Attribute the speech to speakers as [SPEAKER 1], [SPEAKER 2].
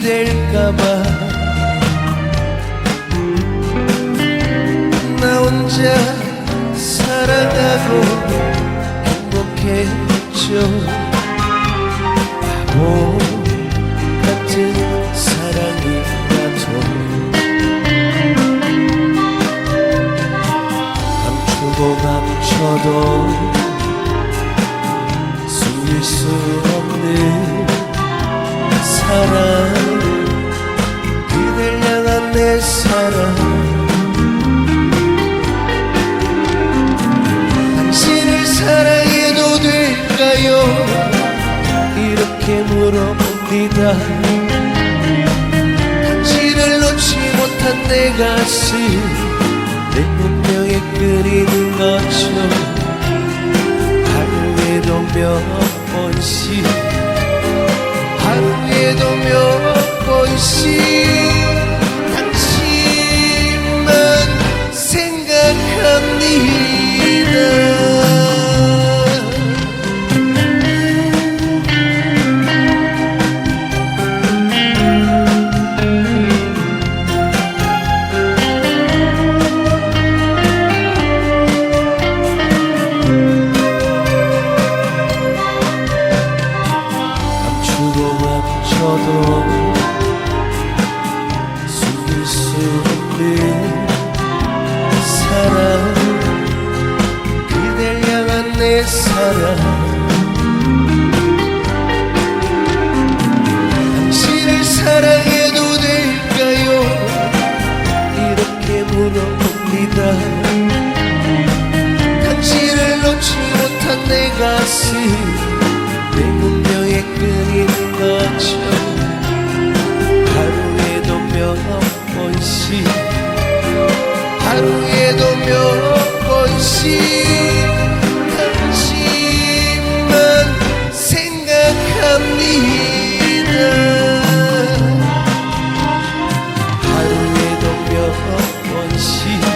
[SPEAKER 1] 될까봐. 나 혼자 살아가고 행복했죠 바보 같은 사랑이라도. 감추고 감춰도 숨길 수 사랑. 당신을 사랑해도 될까요? 이렇게 물어봅니다. 당신을 놓지 못한 내 가슴 내 운명에 끓이는 것처럼 하루에도 몇 번씩 하루에도 몇 번씩 사랑. 당신을 사랑해도 될까요? 이렇게 물어봅니다. 당신을 놓지 못한 내 가슴. triste.